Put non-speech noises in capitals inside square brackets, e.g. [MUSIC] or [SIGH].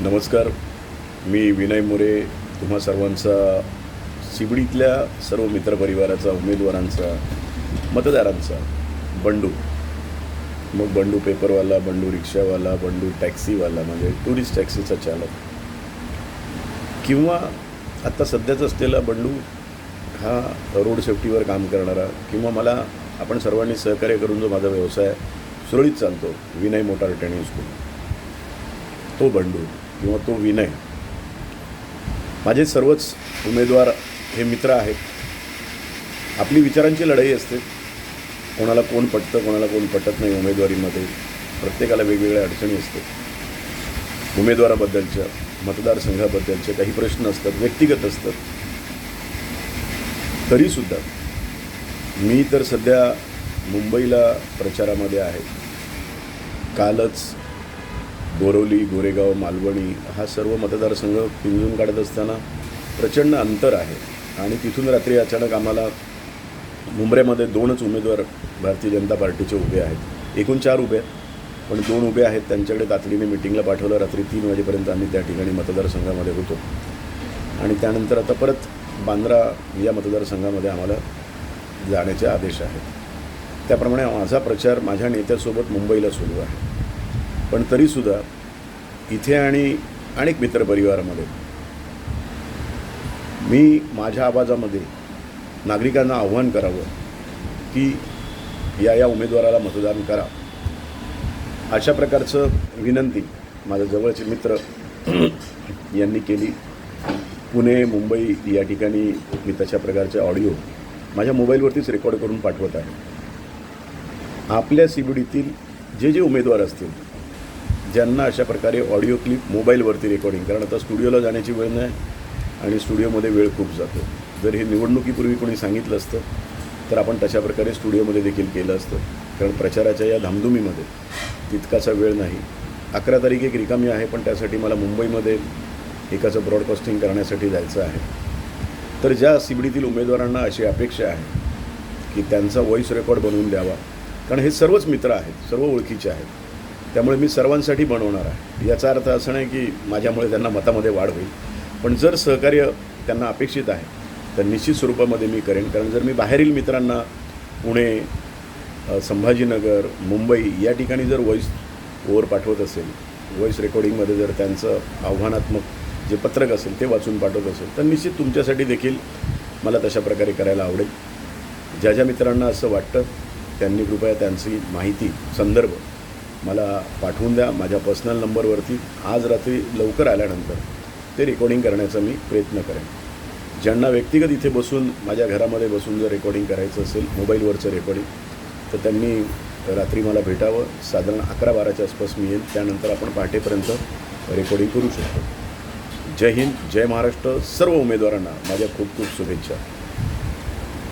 नमस्कार मी विनय मोरे तुम्हा सर्वांचा शिबडीतल्या सर्व मित्रपरिवाराचा उमेदवारांचा मतदारांचा बंडू. मग बंडू पेपरवाला बंडू रिक्षावाला बंडू टॅक्सीवाला म्हणजे टुरिस्ट टॅक्सीचा चालक. किंवा आत्ता सध्याच असलेला बंडू हा रोड सेफ्टीवर काम करणारा किंवा मला आपण सर्वांनी सहकार्य करून जो माझा व्यवसाय सुरळीत चालतो विनय मोटार ट्रेनिंग स्कूल तो बंडू. किंवा तो विनय. माझे सर्वच उमेदवार हे मित्र आहेत. आपली विचारांची लढाई असते. कोणाला कोण पटतं कोणाला कोण पटत नाही उमेदवारीमध्ये. प्रत्येकाला वेगवेगळ्या अडचणी असतात. उमेदवाराबद्दलच्या मतदारसंघाबद्दलचे काही प्रश्न असतात व्यक्तिगत असतात. तरीसुद्धा मी तर सध्या मुंबईला प्रचारामध्ये आहे. कालच बोरवली गोरेगाव मालवणी हा सर्व मतदारसंघ पिंजून काढत असताना प्रचंड अंतर आहे. आणि तिथून रात्री अचानक आम्हाला मुंबईमध्ये दोनच उमेदवार भारतीय जनता पार्टीचे उभे आहेत. एकूण चार उभे आहेत. पण दोन उभे आहेत. त्यांच्याकडे तातडीने मिटिंगला पाठवलं. रात्री तीन वाजेपर्यंत आम्ही त्या ठिकाणी मतदारसंघामध्ये होतो. आणि त्यानंतर आता परत बांद्रा या मतदारसंघामध्ये आम्हाला जाण्याचे आदेश आहेत. त्याप्रमाणे माझा प्रचार माझ्या नेत्यासोबत मुंबईला सुरू आहे. पण तरीसुद्धा इथे आणि अनेक मित्रपरिवारामध्ये मी माझ्या आवाजामध्ये नागरिकांना आव्हान करावं की या या उमेदवाराला मतदान करा. अशा प्रकारचं विनंती माझ्या जवळचे मित्र [CLEARS THROAT] यांनी केली. पुणे मुंबई या ठिकाणी मी तशा प्रकारचे ऑडिओ माझ्या मोबाईलवरतीच रेकॉर्ड करून पाठवत आहे. आपल्या सी बी डीतील जे जे उमेदवार असतील ज्यांना अशा प्रकारे ऑडिओ क्लिप मोबाईलवरती रेकॉर्डिंग कारण आता स्टुडिओला जाण्याची वेळ नाही आणि स्टुडिओमध्ये वेळ खूप जातो. जर हे निवडणुकीपूर्वी कोणी सांगितलं असतं तर आपण तशा प्रकारे स्टुडिओमध्ये देखील केलं असतं. कारण प्रचाराच्या या धामधुमीमध्ये तितकासा वेळ नाही. अकरा तारीख एक रिकामी आहे पण त्यासाठी मला मुंबईमध्ये एकाचं ब्रॉडकास्टिंग करण्यासाठी जायचं आहे. तर ज्या सिबडीतील उमेदवारांना अशी अपेक्षा आहे की त्यांचा व्हॉईस रेकॉर्ड बनवून द्यावा. कारण हे सर्वच मित्र आहेत सर्व ओळखीचे आहेत. त्यामुळे मी सर्वांसाठी बनवणार आहे. याचा अर्थ असं नाही की माझ्यामुळे त्यांना मतामध्ये वाढ होईल. पण जर सहकार्य त्यांना अपेक्षित आहे तर निश्चित स्वरूपामध्ये मी करेन. कारण जर मी बाहेरील मित्रांना पुणे संभाजीनगर मुंबई या ठिकाणी जर व्हॉईस ओवर पाठवत असेल व्हॉईस रेकॉर्डिंगमध्ये जर त्यांचं आव्हानात्मक जे पत्रक असेल ते वाचून पाठवत असेल तर निश्चित तुमच्यासाठी देखील मला तशा प्रकारे करायला आवडेल. ज्या ज्या मित्रांना असं वाटतं त्यांनी कृपया त्यांची माहिती संदर्भ मला पाठवून द्या माझ्या पर्सनल नंबरवरती आज रात्री लवकर आल्यानंतर ते रेकॉर्डिंग करण्याचा मी प्रयत्न करेन. ज्यांना व्यक्तिगत इथे बसून माझ्या घरामध्ये बसून जर रेकॉर्डिंग करायचं असेल मोबाईलवरचं रेकॉर्डिंग तर त्यांनी रात्री मला भेटावं. साधारण अकरा बाराच्या आसपास मी येईल त्यानंतर आपण पहाटेपर्यंत रेकॉर्डिंग करू शकतो. जय हिंद जय महाराष्ट्र सर्व उमेदवारांना माझ्या खूप खूप शुभेच्छा.